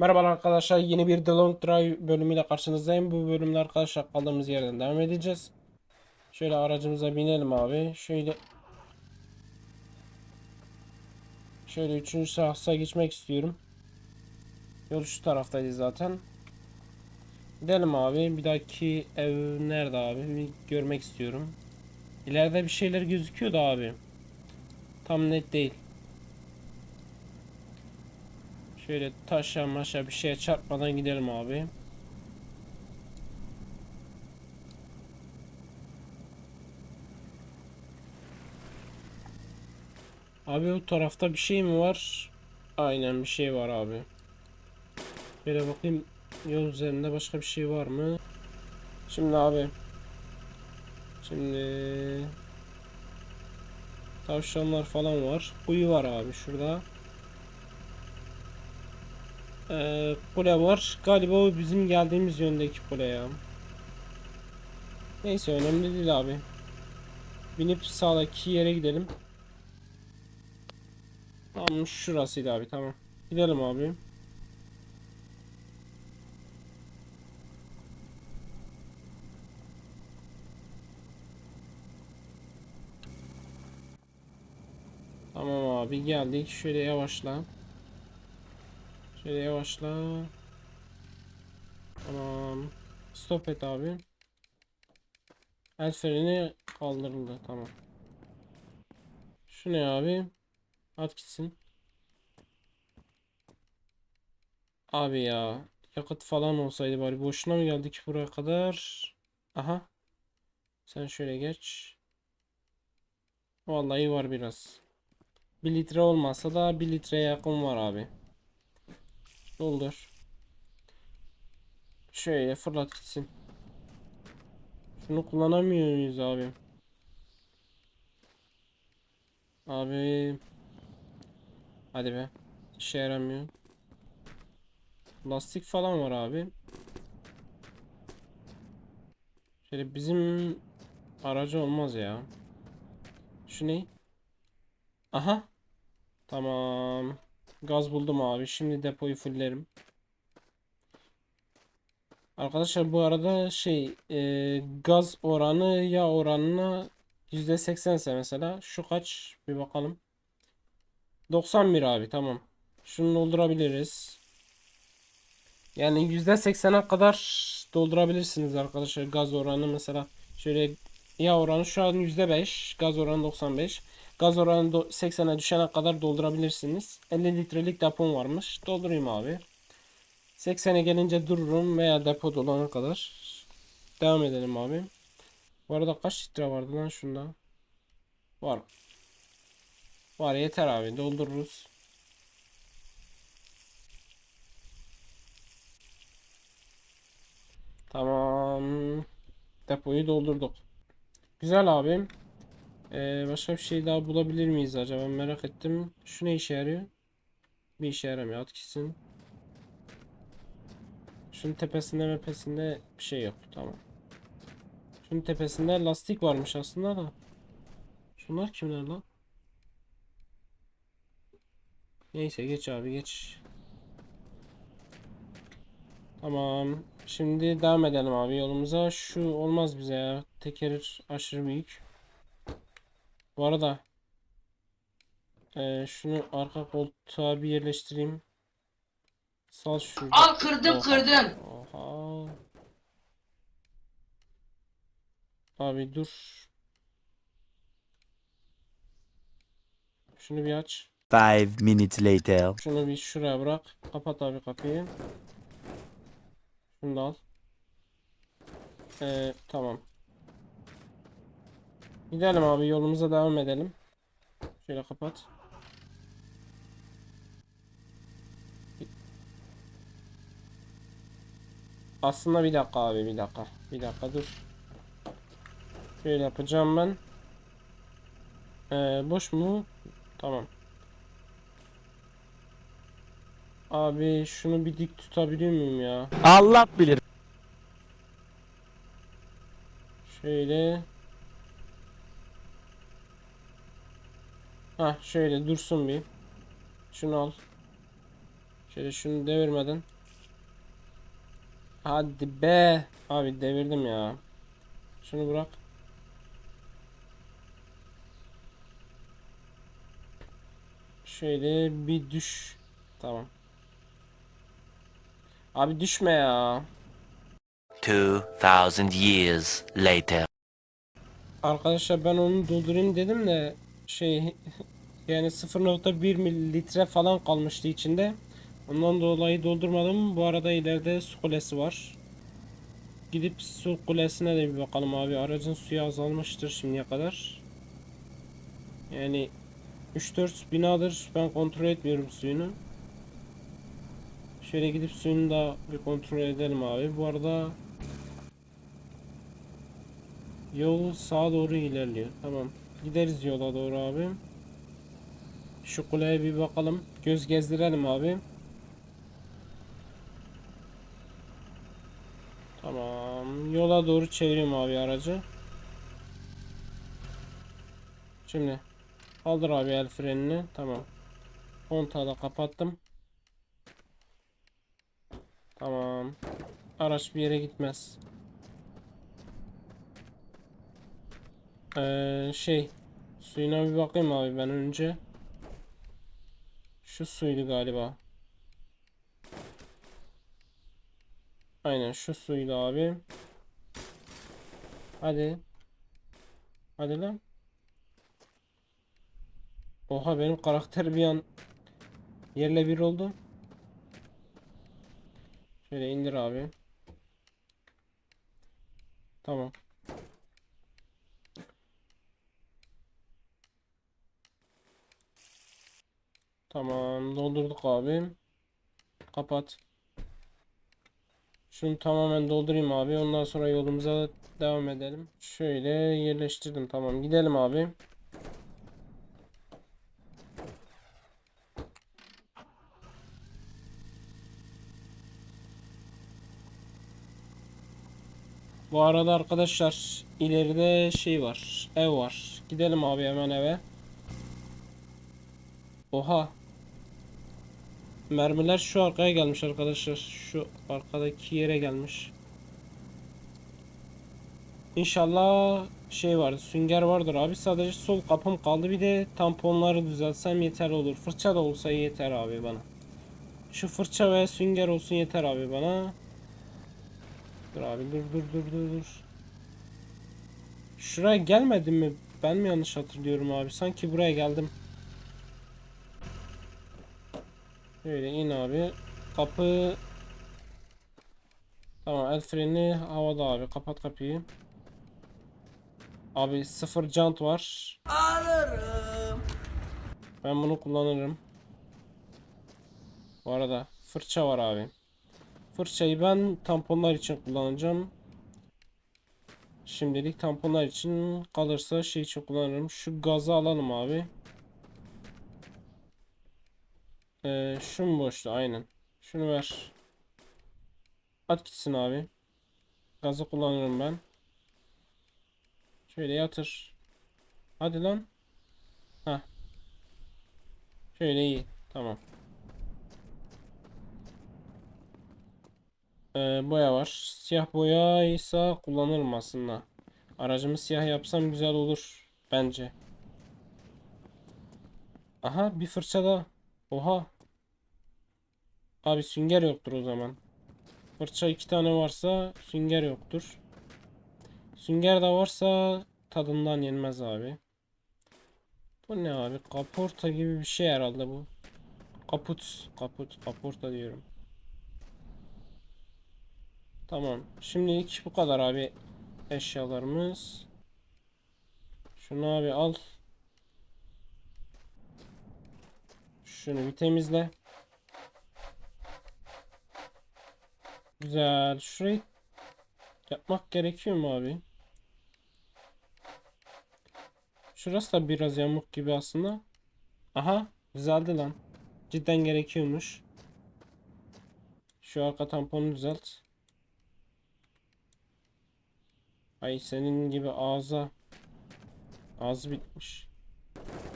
Merhaba arkadaşlar yeni bir The Long Drive bölümüyle karşınızdayım. Bu bölümde arkadaşlar kaldığımız yerden devam edeceğiz. Şöyle aracımıza binelim abi. Şöyle Şöyle üçüncü şahsa geçmek istiyorum. Yol şu taraftaydı zaten. Gidelim abi. Bir dahaki ev nerede abi? Bir görmek istiyorum. İleride bir şeyler gözüküyordu abi. Tam net değil. Şöyle taşa maşa bir şeye çarpmadan gidelim abi. Abi o tarafta bir şey mi var? Aynen bir şey var abi. Böyle bakayım yol üzerinde başka bir şey var mı? Şimdi abi. Şimdi tavşanlar falan var. Kuyu var abi şurada. Ee, kule var. Galiba o bizim geldiğimiz yöndeki kule ya. Neyse önemli değil abi. Binip sağdaki yere gidelim. Tamam şurasıydı abi tamam. Gidelim abi. Tamam abi geldik. Şöyle yavaşla. Şöyle yavaşla. Tamam. Stop et abi. El freni kaldırıldı. Tamam. Şu ne abi? At gitsin. Abi ya. Yakıt falan olsaydı bari. Boşuna mı geldik buraya kadar? Aha. Sen şöyle geç. Vallahi var biraz. 1 litre olmasa da 1 litreye yakın var abi. Doldur. Şöyle fırlat gitsin. Şunu kullanamıyor muyuz abi? Abi. Hadi be. İşe yaramıyor. Lastik falan var abi. Şöyle bizim aracı olmaz ya. Şu ne? Aha. Tamam. Gaz buldum abi. Şimdi depoyu fullerim. Arkadaşlar bu arada şey e, gaz oranı yağ oranına %80 ise mesela şu kaç bir bakalım. 91 abi tamam. Şunu doldurabiliriz. Yani %80'e kadar doldurabilirsiniz arkadaşlar gaz oranı mesela şöyle yağ oranı şu an %5 gaz oranı 95 gaz oranı 80'e düşene kadar doldurabilirsiniz. 50 litrelik depom varmış. Doldurayım abi. 80'e gelince dururum veya depo dolana kadar. Devam edelim abi. Bu arada kaç litre vardı lan şunda? Var. Var yeter abi. Doldururuz. Tamam. Depoyu doldurduk. Güzel abim. Ee, başka bir şey daha bulabilir miyiz acaba merak ettim. Şu ne işe yarıyor? Bir işe yaramıyor. At gitsin. Şunun tepesinde mepesinde bir şey yok. Tamam. Şunun tepesinde lastik varmış aslında da. Şunlar kimler lan? Neyse geç abi geç. Tamam. Şimdi devam edelim abi yolumuza. Şu olmaz bize ya. Teker aşırı büyük. Bu arada eee, şunu arka koltuğa bir yerleştireyim. Sal şurada. Al kırdım Oha. kırdım. Oha. Abi dur. Şunu bir aç. Five minutes later. Şunu bir şuraya bırak. Kapat abi kapıyı. Şunu da al. Ee, tamam. Gidelim abi yolumuza devam edelim. Şöyle kapat. Aslında bir dakika abi bir dakika. Bir dakika dur. Şöyle yapacağım ben. Ee, boş mu? Tamam. Abi şunu bir dik tutabiliyor muyum ya? Allah bilir. Şöyle. Ha şöyle dursun bir. Şunu al. Şöyle şunu devirmeden. Hadi be. Abi devirdim ya. Şunu bırak. Şöyle bir düş. Tamam. Abi düşme ya. 2,000 years later. Arkadaşlar ben onu doldurayım dedim de şey yani 0.1 mililitre falan kalmıştı içinde. Ondan dolayı doldurmadım. Bu arada ileride su kulesi var. Gidip su kulesine de bir bakalım abi. Aracın suyu azalmıştır şimdiye kadar. Yani 3-4 binadır ben kontrol etmiyorum suyunu. Şöyle gidip suyunu da bir kontrol edelim abi. Bu arada Yol sağa doğru ilerliyor. Tamam. Gideriz yola doğru abi. Şu kuleye bir bakalım. Göz gezdirelim abi. Tamam. Yola doğru çeviriyorum abi aracı. Şimdi kaldır abi el frenini. Tamam. Kontağı da kapattım. Tamam. Araç bir yere gitmez. Ee, şey suyuna bir bakayım abi ben önce. Şu suydu galiba. Aynen şu suydu abi. Hadi. Hadi lan. Oha benim karakter bir an yerle bir oldu. Şöyle indir abi. Tamam. Tamam doldurduk abi. Kapat. Şunu tamamen doldurayım abi. Ondan sonra yolumuza devam edelim. Şöyle yerleştirdim. Tamam gidelim abi. Bu arada arkadaşlar ileride şey var. Ev var. Gidelim abi hemen eve. Oha. Mermiler şu arkaya gelmiş arkadaşlar. Şu arkadaki yere gelmiş. İnşallah şey var, sünger vardır abi. Sadece sol kapım kaldı. Bir de tamponları düzeltsem yeter olur. Fırça da olsa yeter abi bana. Şu fırça ve sünger olsun yeter abi bana. Dur abi dur dur dur dur dur. Şuraya gelmedim mi? Ben mi yanlış hatırlıyorum abi? Sanki buraya geldim. Böyle in abi. Kapı Tamam el freni havada abi. Kapat kapıyı. Abi sıfır jant var. Ben bunu kullanırım. Bu arada fırça var abi. Fırçayı ben tamponlar için kullanacağım. Şimdilik tamponlar için kalırsa şey için kullanırım. Şu gazı alalım abi. Ee, şu mu boştu? Aynen. Şunu ver. At gitsin abi. Gazı kullanırım ben. Şöyle yatır. Hadi lan. Ha. Şöyle iyi. Tamam. Ee, boya var. Siyah boya ise kullanırım aslında. Aracımı siyah yapsam güzel olur. Bence. Aha bir fırça da. Oha. Abi sünger yoktur o zaman. Fırça iki tane varsa sünger yoktur. Sünger de varsa tadından yenmez abi. Bu ne abi? Kaporta gibi bir şey herhalde bu. Kaput. Kaput. Kaporta diyorum. Tamam. Şimdilik bu kadar abi eşyalarımız. Şunu abi al. Şunu bir temizle. Güzel. Şurayı yapmak gerekiyor mu abi? Şurası da biraz yamuk gibi aslında. Aha. Düzeldi lan. Cidden gerekiyormuş. Şu arka tamponu düzelt. Ay senin gibi ağza. Ağzı bitmiş.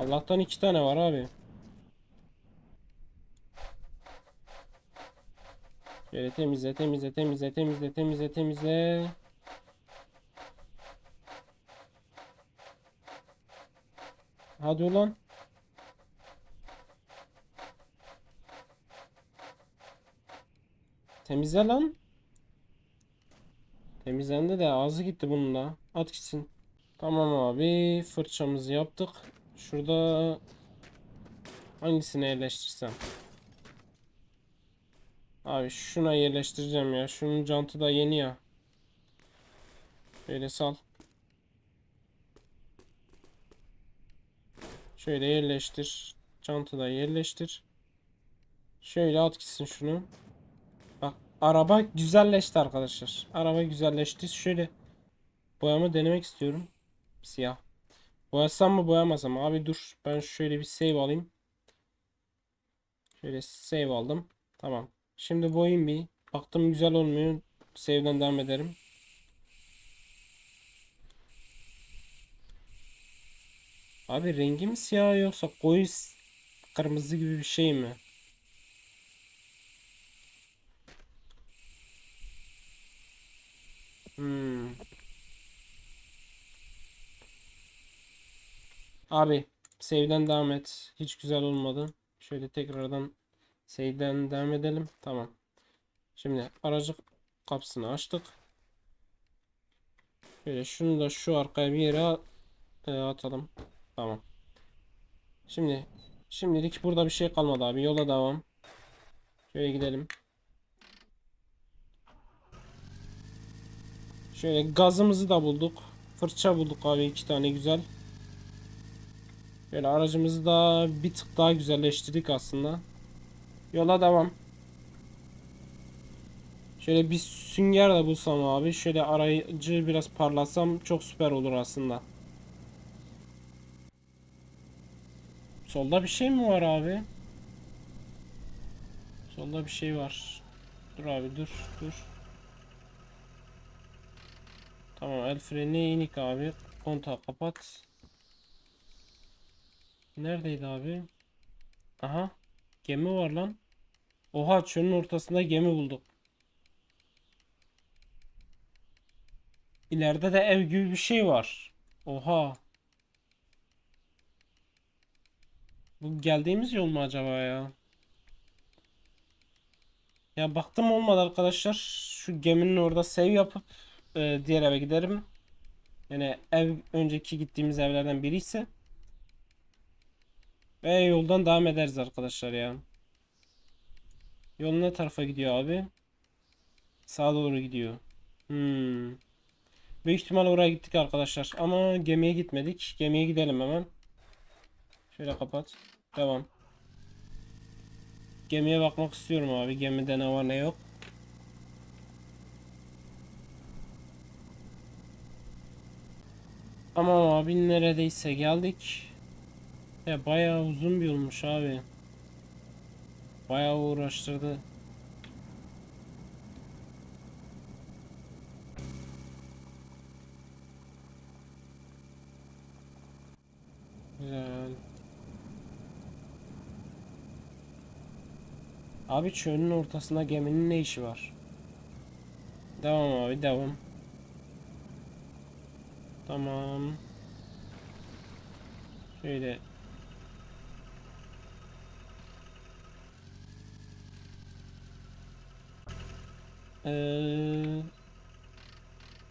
Allah'tan iki tane var abi. Şöyle temizle temizle temizle temizle temizle temizle. Hadi ulan. Temizle lan. Temizlendi de ağzı gitti bunun da. At gitsin. Tamam abi fırçamızı yaptık. Şurada hangisini yerleştirsem? Abi şuna yerleştireceğim ya. Şunun jantı da yeni ya. Şöyle sal. Şöyle yerleştir. Jantı da yerleştir. Şöyle at gitsin şunu. Bak araba güzelleşti arkadaşlar. Araba güzelleşti. Şöyle boyama denemek istiyorum. Siyah. Boyasam mı boyamasam? Abi dur. Ben şöyle bir save alayım. Şöyle save aldım. Tamam. Şimdi boyayayım bir. Baktım güzel olmuyor. Save'den devam ederim. Abi rengi mi siyah yoksa koyu kırmızı gibi bir şey mi? Hmm. Abi save'den devam et. Hiç güzel olmadı. Şöyle tekrardan save'den devam edelim. Tamam. Şimdi aracı kapısını açtık. Şöyle şunu da şu arkaya bir yere e, atalım. Tamam. Şimdi şimdilik burada bir şey kalmadı abi. Yola devam. Şöyle gidelim. Şöyle gazımızı da bulduk. Fırça bulduk abi iki tane güzel. Böyle aracımızı da bir tık daha güzelleştirdik aslında. Yola devam. Şöyle bir sünger de bulsam abi. Şöyle aracı biraz parlatsam çok süper olur aslında. Solda bir şey mi var abi? Solda bir şey var. Dur abi dur dur. Tamam el freni inik abi. Kontağı kapat. Neredeydi abi? Aha. Gemi var lan. Oha çölün ortasında gemi bulduk. İleride de ev gibi bir şey var. Oha. Bu geldiğimiz yol mu acaba ya? Ya baktım olmadı arkadaşlar. Şu geminin orada save yapıp e, diğer eve giderim. Yani ev önceki gittiğimiz evlerden biri ise. Ve yoldan devam ederiz arkadaşlar ya. Yol ne tarafa gidiyor abi? Sağa doğru gidiyor. Hmm. Büyük ihtimal oraya gittik arkadaşlar. Ama gemiye gitmedik. Gemiye gidelim hemen. Şöyle kapat. Devam. Gemiye bakmak istiyorum abi. Gemide ne var ne yok. Ama abi neredeyse geldik. Ya bayağı uzun bir yolmuş abi. Bayağı uğraştırdı. Güzel. Abi çölün ortasında geminin ne işi var? Devam abi devam. Tamam. Şöyle. Ee,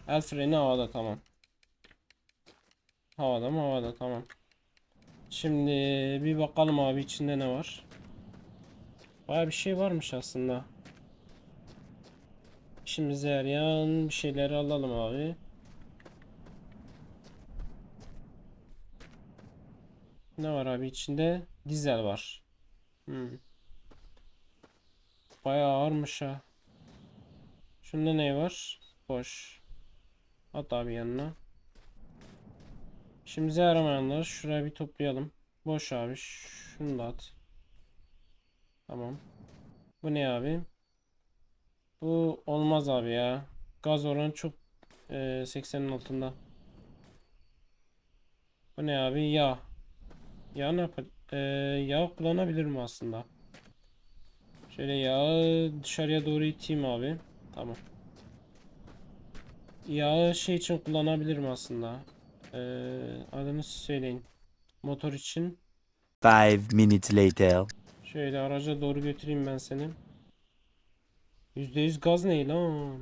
el freni havada tamam. Havada mı havada tamam. Şimdi bir bakalım abi içinde ne var. Baya bir şey varmış aslında. İşimize yarayan bir şeyleri alalım abi. Ne var abi içinde? Dizel var. Hmm. Bayağı ağırmış ha. Şunda ne var? Boş. At abi yanına. İşimize yaramayanları şuraya bir toplayalım. Boş abi. Şunu da at. Tamam. Bu ne abi? Bu olmaz abi ya. Gaz oranı çok e, 80'in altında. Bu ne abi? Yağ. Yağ ne yapar? E, yağ kullanabilirim aslında. Şöyle yağı dışarıya doğru iteyim abi. Tamam. Yağı şey için kullanabilirim aslında. Ee, adını söyleyin. Motor için. Five minutes later. Şöyle araca doğru götüreyim ben seni. %100 gaz ne lan?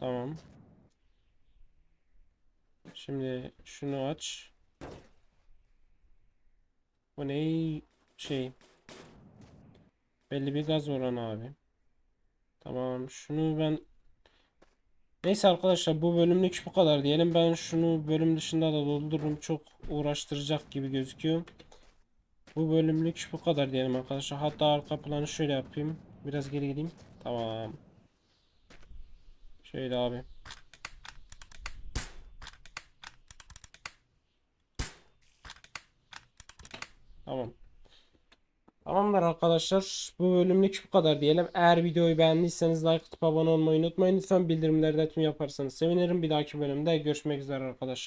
Tamam. Şimdi şunu aç. Bu ne şey? Belli bir gaz oranı abi. Tamam. Şunu ben Neyse arkadaşlar bu bölümlük bu kadar diyelim. Ben şunu bölüm dışında da doldururum. Çok uğraştıracak gibi gözüküyor. Bu bölümlük bu kadar diyelim arkadaşlar. Hatta arka planı şöyle yapayım. Biraz geri gideyim. Tamam. Şöyle abi. Tamam. Tamamdır arkadaşlar. Bu bölümlük bu kadar diyelim. Eğer videoyu beğendiyseniz like atıp abone olmayı unutmayın. Lütfen bildirimleri de tüm yaparsanız sevinirim. Bir dahaki bölümde görüşmek üzere arkadaşlar.